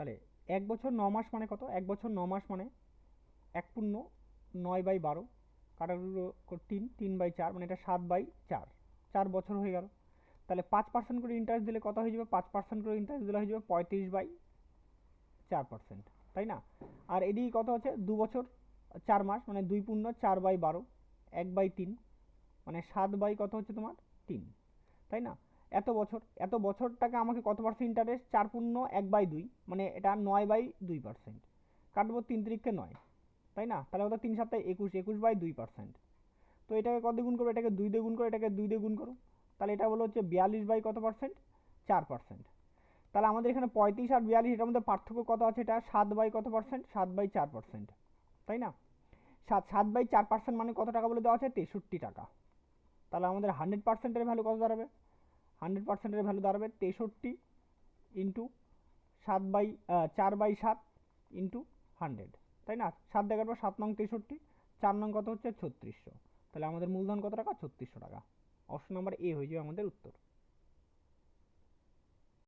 তাহলে এক বছর ন মাস মানে কত? এক বছর ন মাস মানে এক পূর্ণ নয় বাই বারো কাটাগুলো তিন তিন বাই চার মানে এটা সাত বাই চার। চার বছর হয়ে গেল। তাহলে পাঁচ পার্সেন্ট করে ইন্টারেস্ট দিলে কত হয়ে যাবে? পাঁচ পার্সেন্ট করে ইন্টারেস্ট দিলে হয়ে যাবে পঁয়ত্রিশ বাই চার পার্সেন্ট তাই না? আর এদিকে কত হচ্ছে দু বছর চার মাস মানে দুই পূর্ণ চার বাই বারো, এক বাই তিন মানে সাত বাই কত হচ্ছে তোমার? তিন, তাই না? এত বছর, এত বছরটাকে আমাকে কত পার্সেন্ট ইন্টারেস্ট চার পূর্ণ, এক বাই দুই। মানে এটা নয় বাই দুই পার্সেন্ট কাটবো তিন তিরিখকে নয়। তাই না? তাহলে ওটা তিন সপ্তাহে একুশ একুশ বাই দুই পার্সেন্ট তো এটাকে কত গুণ করব? এটাকে দুই দিয়ে গুণ করো, এটাকে দুই দিয়ে গুণ করো। তাহলে এটা হলো হচ্ছে বিয়াল্লিশ বাই কত পার্সেন্ট চার পার্সেন্ট তাহলে আমাদের এখানে পঁয়ত্রিশ আর বিয়াল্লিশ, এটার মধ্যে পার্থক্য কত আছে এটা? সাত বাই কত পার্সেন্ট সাত বাই চার পার্সেন্ট তাই না? সাত সাত বাই চার পার্সেন্ট মানে কত টাকা বলে দেওয়া আছে? তেষট্টি টাকা। তাহলে আমাদের হান্ড্রেড পার্সেন্টের ভ্যালু কত দাঁড়াবে? হান্ড্রেড পার্সেন্টের ভ্যালু দাঁড়াবে তেষট্টি ইন্টু সাত বাই চার বাই সাত ইন্টু হান্ড্রেড। তাই না? সাত দেখার পর সাত নং তেষট্টি, চার নং কত হচ্ছে? ছত্রিশশো। তাহলে আমাদের মূলধন কত টাকা? ছত্রিশশো টাকা। অপশন নাম্বার এ হয়ে যাবে আমাদের উত্তর।